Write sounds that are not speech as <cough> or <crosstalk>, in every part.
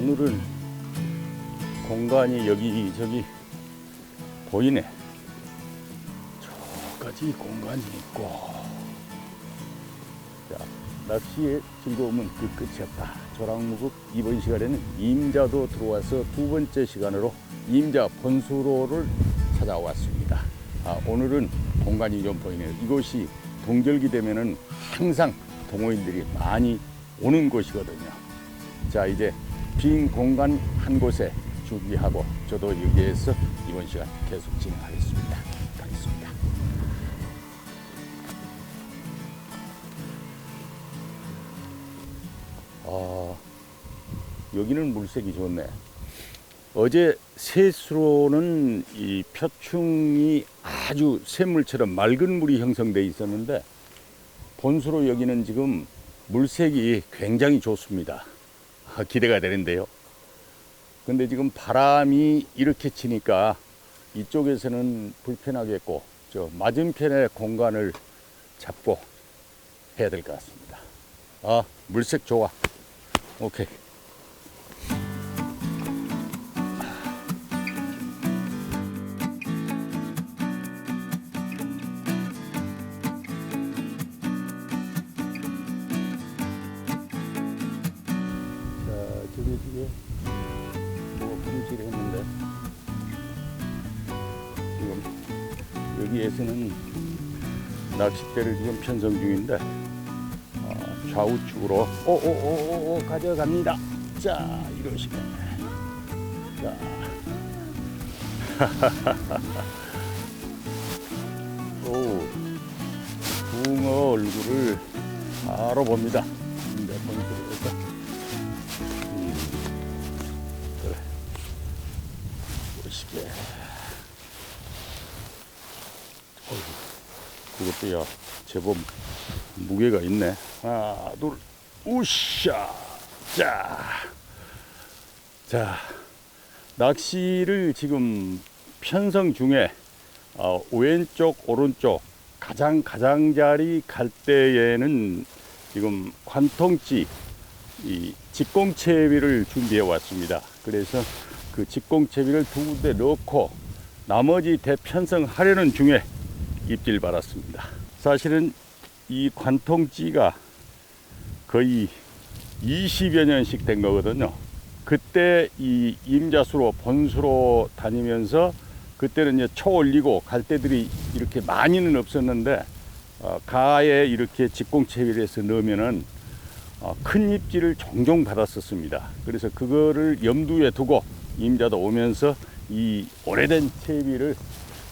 오늘은 공간이 여기 저기 보이네. 저까지 공간이 있고. 자, 낚시의 즐거움은 그 끝이었다. 조랑무급 이번 시간에는 임자도 들어와서 두 번째 시간으로 임자 본수로를 찾아왔습니다. 아, 오늘은 공간이 좀 보이네요. 이곳이 동절기 되면은 항상 동호인들이 많이 오는 곳이거든요. 자, 이제 빈 공간 한 곳에 준비하고 저도 여기에서 이번 시간 계속 진행하겠습니다. 가겠습니다. 아, 여기는 물색이 좋네. 어제 세수로는 이 표충이 아주 샘물처럼 맑은 물이 형성돼 있었는데 본수로 여기는 지금 물색이 굉장히 좋습니다. 아, 기대가 되는데요. 근데 지금 바람이 이렇게 치니까 이쪽에서는 불편하겠고 저 맞은편의 공간을 잡고 해야 될 것 같습니다. 아, 물색 좋아. 오케이. 여기에서는 낚싯대를 지금 편성 중인데 어, 좌우측으로 오오오오 가져갑니다. 자, 이러시면 자. <laughs> 오, 붕어 얼굴을 바로 봅니다. 이구, 그것도 야, 제법 무게가 있네. 하나, 둘, 우샤! 자. 자. 낚시를 지금 편성 중에 어, 왼쪽, 오른쪽 가장 가장자리 갈 때에는 지금 관통지 이 직공채비를 준비해 왔습니다. 그래서 그 직공채비를 두 군데 넣고 나머지 대편성하려는 중에 입질 받았습니다. 사실은 이 관통지가 거의 20여 년씩 된 거거든요. 그때 이 임자수로 본수로 다니면서 그때는 이제 초 올리고 갈대들이 이렇게 많이는 없었는데 어, 가에 이렇게 직공채비를 해서 넣으면은 어, 큰 입질을 종종 받았었습니다. 그래서 그거를 염두에 두고 임자도 오면서 이 오래된 채비를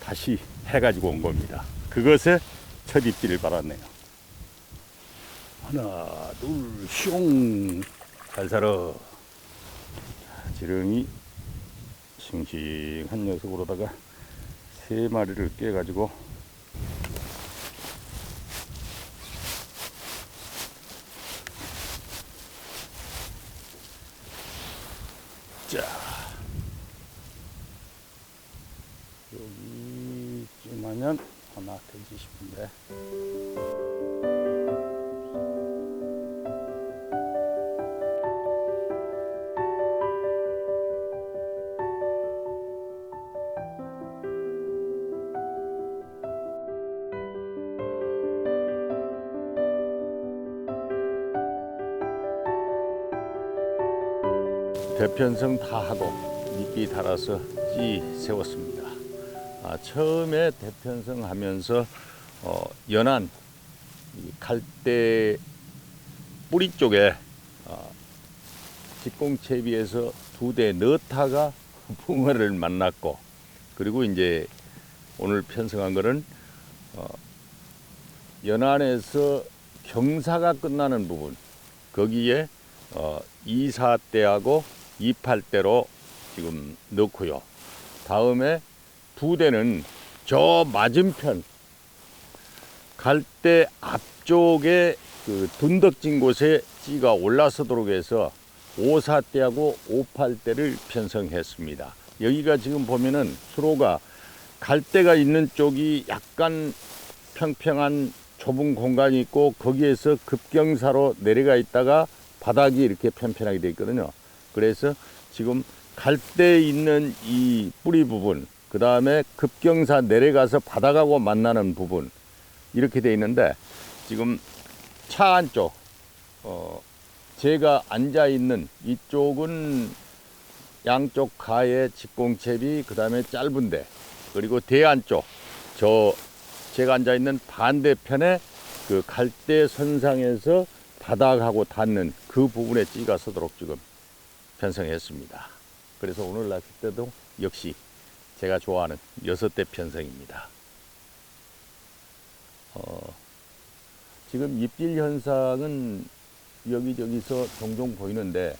다시 해가지고 온 겁니다. 그것에 첫 입질을 받았네요. 하나, 둘, 슝. 잘 살아. 자, 지렁이 싱싱한 녀석으로다가 세 마리를 깨가지고 자 여기쯤 하면 하나 되지 싶은데 대편성 다 하고 미끼 달아서 찌 세웠습니다. 아, 처음에 대편성 하면서 어, 연한 이 갈대 뿌리 쪽에 어, 직공채비에서 두 대 넣다가 붕어를 만났고 그리고 이제 오늘 편성한 거는 어, 연안에서 경사가 끝나는 부분 거기에 어, 24대하고 28대로 지금 넣고요. 다음에 두 대는 저 맞은편 갈대 앞쪽에 그 둔덕진 곳에 찌가 올라서도록 해서 54대하고 58대를 편성했습니다. 여기가 지금 보면은 수로가 갈대가 있는 쪽이 약간 평평한 좁은 공간이 있고 거기에서 급경사로 내려가 있다가 바닥이 이렇게 편편하게 되어 있거든요. 그래서 지금 갈대 있는 이 뿌리 부분, 그 다음에 급경사 내려가서 바닥하고 만나는 부분 이렇게 돼 있는데 지금 차 안쪽, 어, 제가 앉아 있는 이쪽은 양쪽 가에 직공채비, 그 다음에 짧은데 그리고 대 안쪽 저 제가 앉아 있는 반대편에 그 갈대 선상에서 바닥하고 닿는 그 부분에 찌가 서도록 지금 편성했습니다. 그래서 오늘 낚시 때도 역시 제가 좋아하는 여섯 대 편성입니다. 어, 지금 입질 현상은 여기저기서 종종 보이는데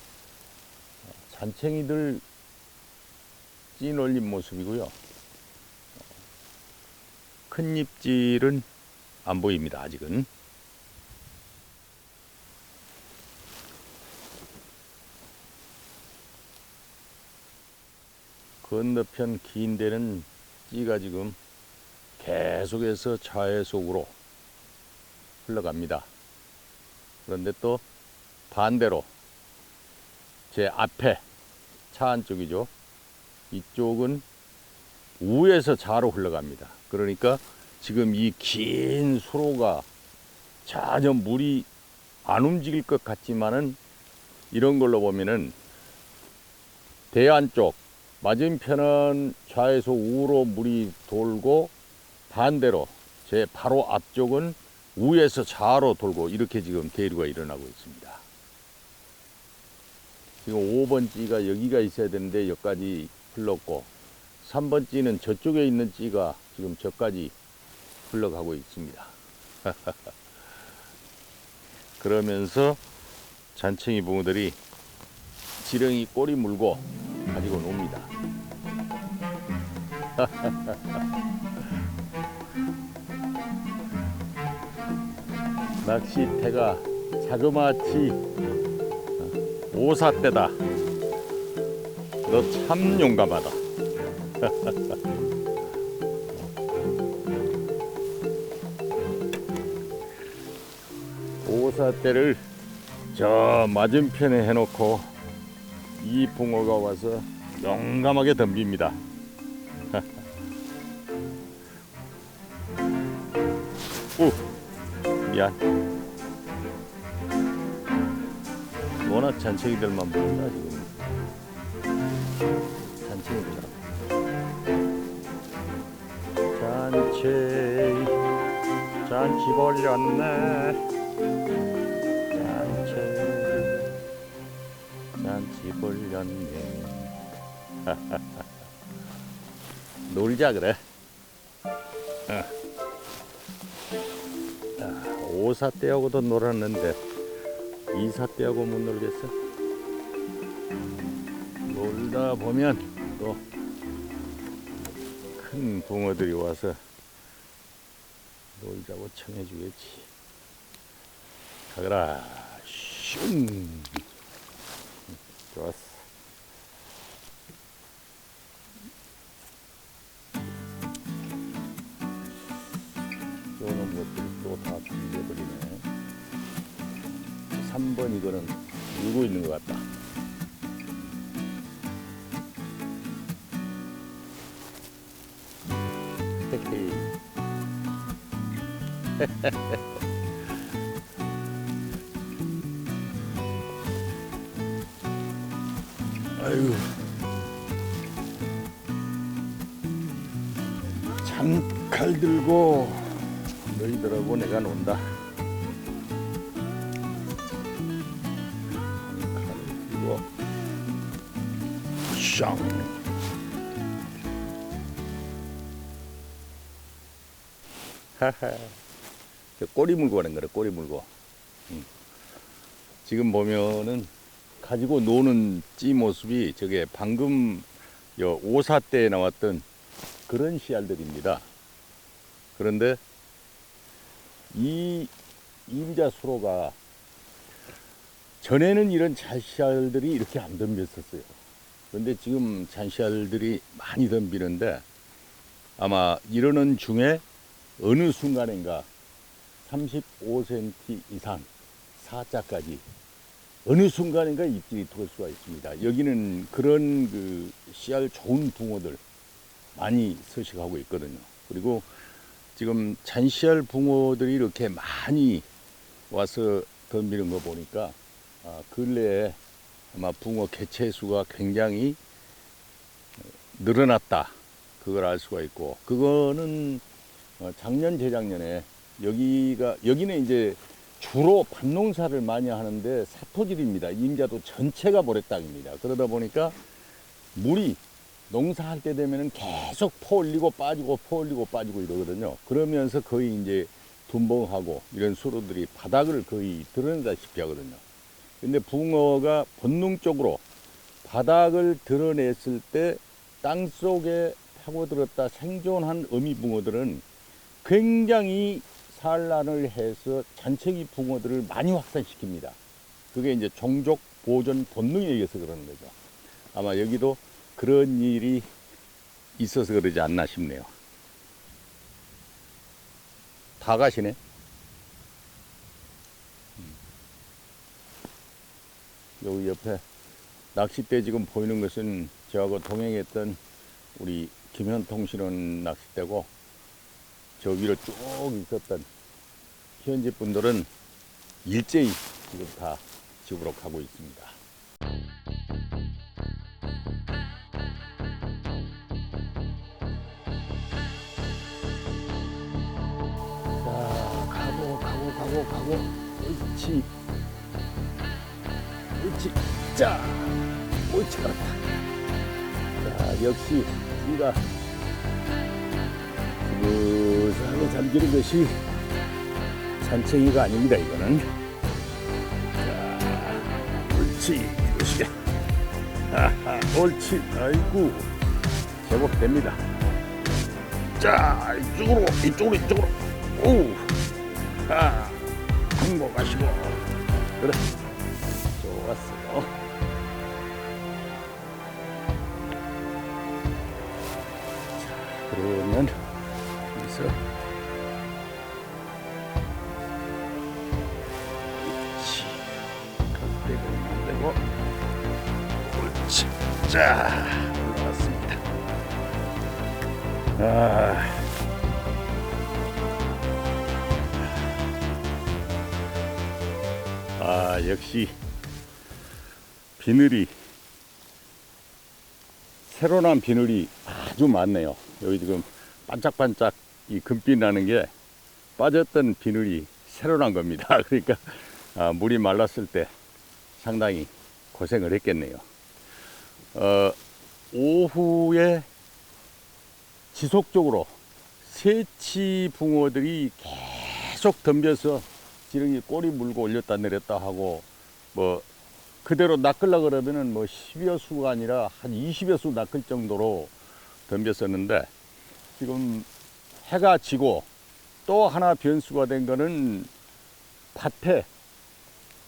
어, 잔챙이들 찐 올린 모습이고요. 큰 입질은 안 보입니다. 아직은. 건너편 긴 데는 찌가 지금 계속해서 차해 속으로 흘러갑니다. 그런데 또 반대로 제 앞에 차 안쪽이죠. 이쪽은 우에서 좌로 흘러갑니다. 그러니까 지금 이 긴 수로가 전혀 물이 안 움직일 것 같지만은 이런 걸로 보면은 대안 쪽 맞은편은 좌에서 우로 물이 돌고 반대로 제 바로 앞쪽은 우에서 좌로 돌고 이렇게 지금 대류가 일어나고 있습니다. 지금 5번 찌가 여기가 있어야 되는데 여기까지 흘렀고 3번 찌는 저쪽에 있는 찌가 지금 저까지 흘러가고 있습니다. <laughs> 그러면서 잔챙이 붕어들이 지렁이 꼬리 물고 가지고 놉니다. <laughs> 낚시대가 자그마치 오사대다. 너 참 용감하다. <laughs> 오사대를 저 맞은편에 해놓고 이 붕어가 와서 용감하게 덤빕니다. <laughs> 오, 미안. 워낙 잔챙이들만 보인다 지금. 잔챙이들. 잔챙이, 잔치 벌렸네. 잔챙이, 잔치 벌렸네. <laughs> 놀자 그래. 오사 때하고도 놀았는데 이사 때하고 못 놀겠어. 놀다 보면 또 큰 붕어들이 와서 놀자고 청해주겠지. 가거라. 슝. 좋았어. 이거는 울고 있는 것 같다. <laughs> 아유. 장칼 들고 너희들하고 내가 논다. <laughs> 저 꼬리 물고 하는 거래, 꼬리 물고. 응. 지금 보면은 가지고 노는 찌 모습이 저게 방금 요 오사 때 나왔던 그런 씨알들입니다. 그런데 이 임자 수로가 전에는 이런 잔씨알들이 이렇게 안 덤볐었어요. 그런데 지금 잔씨알들이 많이 덤비는데 아마 이러는 중에 어느 순간인가 35cm 이상 사자까지 어느 순간인가 입질이 들어올 수가 있습니다. 여기는 그런 그 씨알 좋은 붕어들 많이 서식하고 있거든요. 그리고 지금 잔씨알 붕어들이 이렇게 많이 와서 덤비는 거 보니까 아, 근래에 아마 붕어 개체 수가 굉장히 늘어났다. 그걸 알 수가 있고 그거는 어, 작년 재작년에 여기가 여기는 이제 주로 밭농사를 많이 하는데 사토질입니다. 임자도 전체가 모래 땅입니다. 그러다 보니까 물이 농사할 때 되면은 계속 퍼올리고 빠지고 퍼올리고 빠지고 이러거든요. 그러면서 거의 이제 둔봉하고 이런 수로들이 바닥을 거의 드러내다시피 하거든요. 근데 붕어가 본능적으로 바닥을 드러냈을 때 땅 속에 파고들었다 생존한 어미붕어들은 굉장히 산란을 해서 잔챙이 붕어들을 많이 확산시킵니다. 그게 이제 종족 보존 본능에 의해서 그러는 거죠. 아마 여기도 그런 일이 있어서 그러지 않나 싶네요. 다 가시네. 여기 옆에 낚싯대 지금 보이는 것은 저하고 동행했던 우리 김현통 씨는 낚싯대고 저 위로 쭉 있었던 현지 분들은 일제히 지금 다 집으로 가고 있습니다. 가고 가고 가고 옳지 옳지 자 옳지 그렇다. 자 역시 우리가 스무스하게 잠기는 것이 산챙이가 아닙니다 이거는. 자 옳지 옳지 하하 옳지. 아이고 제법 됩니다. 자 이쪽으로 이쪽으로 이쪽으로. 오하 행복하시고. 그래 아, 역시 비늘이 새로 난 비늘이 아주 많네요. 여기 지금 반짝반짝 이 금빛 나는 게 빠졌던 비늘이 새로 난 겁니다. <laughs> 그러니까 아, 물이 말랐을 때 상당히 고생을 했겠네요. 어, 오후에 지속적으로 새치 붕어들이 계속 덤벼서 지렁이 꼬리 물고 올렸다 내렸다 하고 뭐 그대로 낚으려 그러면은 뭐 10여 수가 아니라 한 20여 수 낚을 정도로 덤볐었는데 지금 해가 지고 또 하나 변수가 된 거는 밭에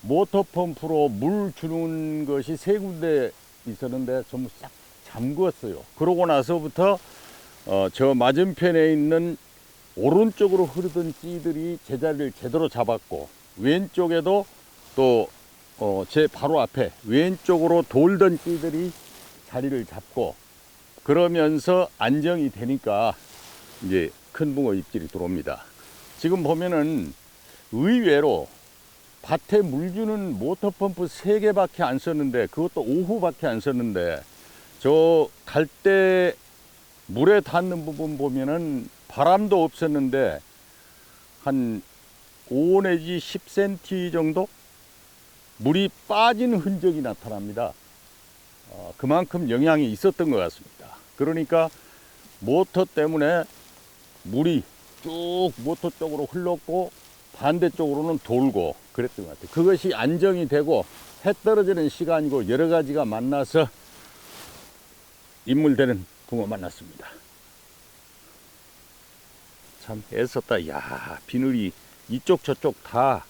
모터 펌프로 물 주는 것이 세 군데 있었는데 전부 싹 잠궜어요. 그러고 나서부터 어, 저 맞은편에 있는 오른쪽으로 흐르던 찌들이 제자리를 제대로 잡았고 왼쪽에도 또 어, 제 바로 앞에 왼쪽으로 돌던 찌들이 자리를 잡고 그러면서 안정이 되니까 이제 큰 붕어 입질이 들어옵니다. 지금 보면은 의외로 밭에 물 주는 모터 펌프 세개밖에안 썼는데 그것도 오후밖에 안 썼는데 저 갈 때 물에 닿는 부분 보면은 바람도 없었는데 한 5 내지 10cm 정도 물이 빠진 흔적이 나타납니다. 어, 그만큼 영향이 있었던 것 같습니다. 그러니까 모터 때문에 물이 쭉 모터 쪽으로 흘렀고 반대쪽으로는 돌고 그랬던 것 같아요. 그것이 안정이 되고 해 떨어지는 시간이고 여러 가지가 만나서 인물되는 붕어 만났습니다. 참 애썼다. 야 비늘이 이쪽 저쪽 다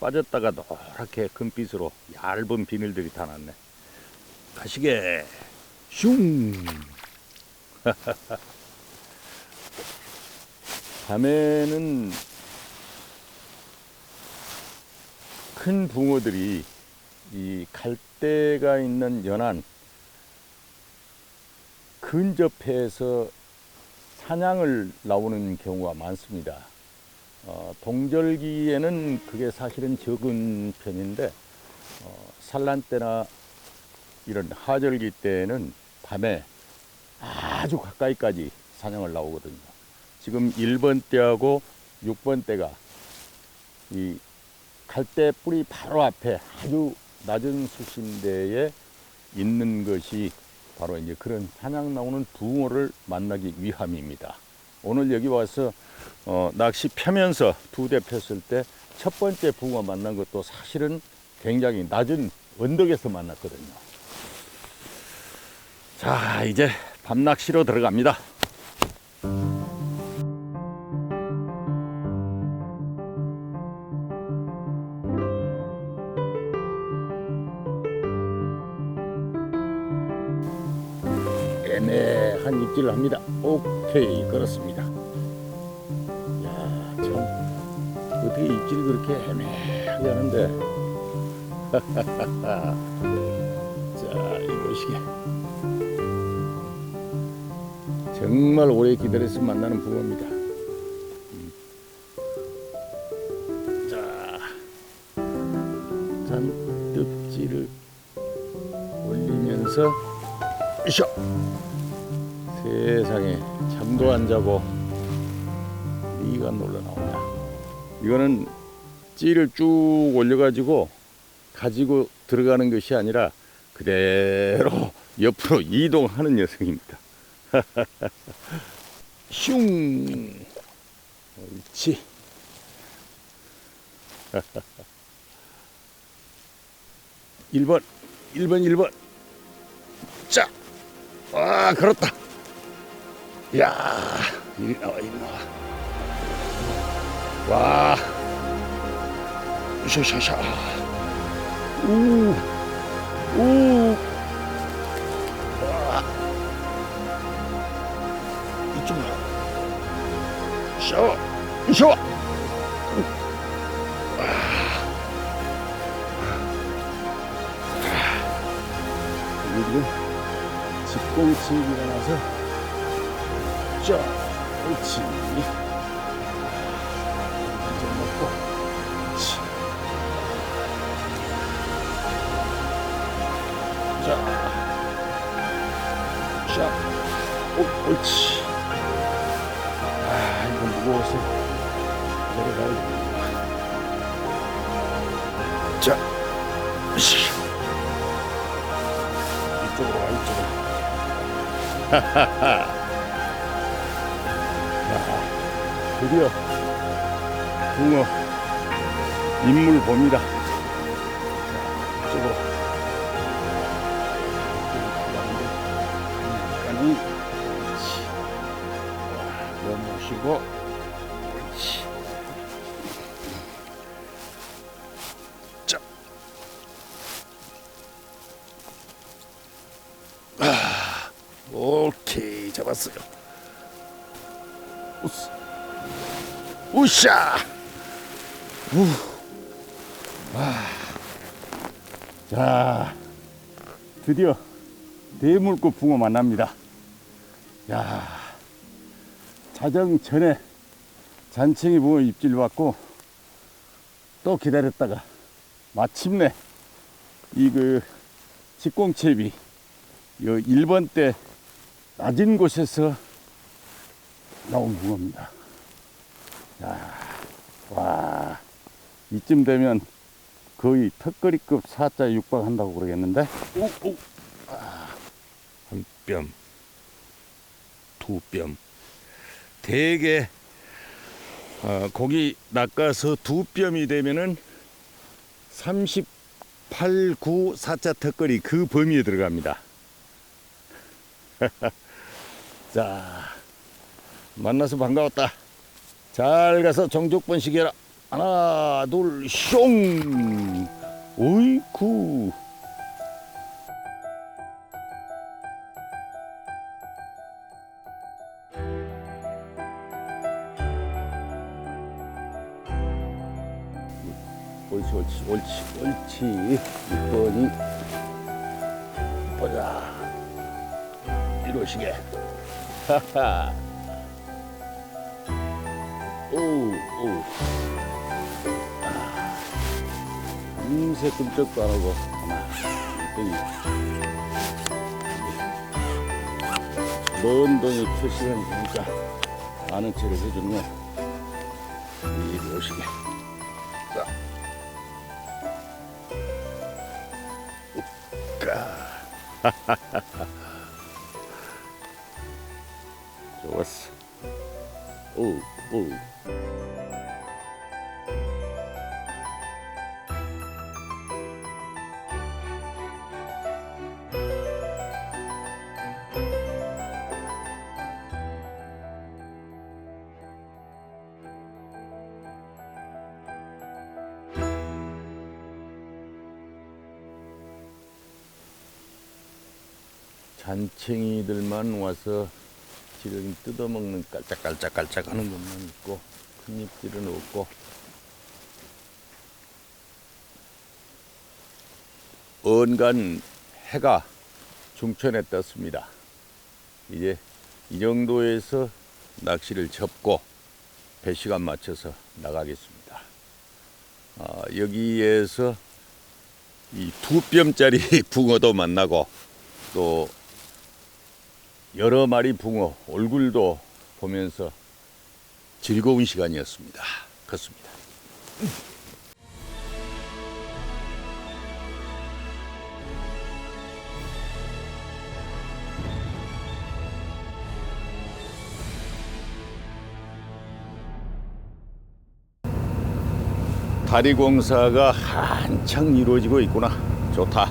빠졌다가 노랗게 금빛으로 얇은 비늘들이 다 났네. 가시게 슝. <laughs> 밤에는 큰 붕어들이 이 갈대가 있는 연안 근접해서 사냥을 나오는 경우가 많습니다. 어, 동절기에는 그게 사실은 적은 편인데 어, 산란 때나 이런 하절기 때에는 밤에 아주 가까이까지 사냥을 나오거든요. 지금 1번 때하고 6번 때가 이 갈대 뿌리 바로 앞에 아주 낮은 수심대에 있는 것이 바로 이제 그런 사냥 나오는 붕어를 만나기 위함입니다. 오늘 여기 와서 어, 낚시 펴면서 두 대 폈을 때 첫 번째 붕어 만난 것도 사실은 굉장히 낮은 언덕에서 만났거든요. 자, 이제 밤낚시로 들어갑니다. 합니다. 오케이, 그렇습니다. 야, 참, 어떻게 입질이 그렇게 애매하게 하는데. <laughs> 자, 이것이 정말 오래 기다려서 만나는 붕어입니다. 음. 자, 잔뜩지를 올리면서 으쌰! 세상에 잠도 안 자고 이가 놀러 나오냐. 이거는 찌를 쭉 올려가지고 가지고 들어가는 것이 아니라 그대로 옆으로 이동하는 녀석입니다. <laughs> 슝! 옳지. <laughs> 일번일번일번 자! 와, 걸었다. 야, 이리 나와, 이리 나와. 와, 샤샤샤. 우, 우. 와. 이쪽으로. 샤워, 샤워. 이게 지금 집공치기가 나서 자, 그렇지. 이제 먹고, 그렇지. 자, 자, 오, 옳지. 아, 이거 무거워서 내려가야 돼. 자, 씨. 이쪽으로 와, 이쪽으로. <laughs> 드디어 붕어 인물 봅니다. 여기까지. 그렇지. 넘으시고. 그렇지. 자. 아, 오케이. 잡았어요. 우샤! 우. 와. 자, 드디어 대물고 붕어 만납니다. 야, 자정 전에 잔챙이 붕어 입질 받고 또 기다렸다가 마침내 이 그 직공채비 요 1번 때 낮은 곳에서 나온 붕어입니다. 야, 와, 이쯤 되면 거의 턱걸이급 사자 육박한다고 그러겠는데? 오, 오, 한 뼘, 두 뼘. 대개 어, 고기 낚아서 두 뼘이 되면은 38, 9 사자 턱걸이 그 범위에 들어갑니다. <laughs> 자, 만나서 반가웠다. 잘 가서 정족 번식해라. 하나, 둘, 숑! 오이쿠. 옳지 옳지 옳지 옳지 6번이 보자 이러시게 하하 오오 아, 밤새 꿈쩍도 안 하고. 가만히 먼 동에 표시간 보니까 아는 체를 해주는 건 이러시게. 자. 우까 <laughs> 좋았어. 오 오 잔챙이들만 와서 지금 뜯어먹는 깔짝깔짝깔짝 하는 것만 있고 큰 잎들은 없고 언간 해가 중천에 떴습니다. 이제 이 정도에서 낚시를 접고 배 시간 맞춰서 나가겠습니다. 아, 여기에서 이 두 뼘짜리 <laughs> 붕어도 만나고 또 여러 마리 붕어 얼굴도 보면서 즐거운 시간이었습니다. 그렇습니다. 다리 공사가 한창 이루어지고 있구나. 좋다.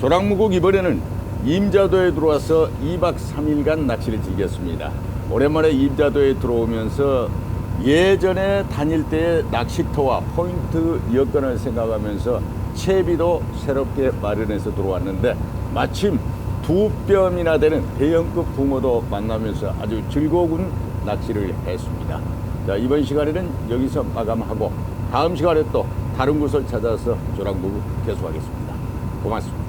조랑무국 이번에는 임자도에 들어와서 2박 3일간 낚시를 즐겼습니다. 오랜만에 임자도에 들어오면서 예전에 다닐 때의 낚시터와 포인트 여건을 생각하면서 채비도 새롭게 마련해서 들어왔는데 마침 두 뼘이나 되는 대형급 붕어도 만나면서 아주 즐거운 낚시를 했습니다. 자, 이번 시간에는 여기서 마감하고 다음 시간에 또 다른 곳을 찾아서 조랑무국 계속하겠습니다. 고맙습니다.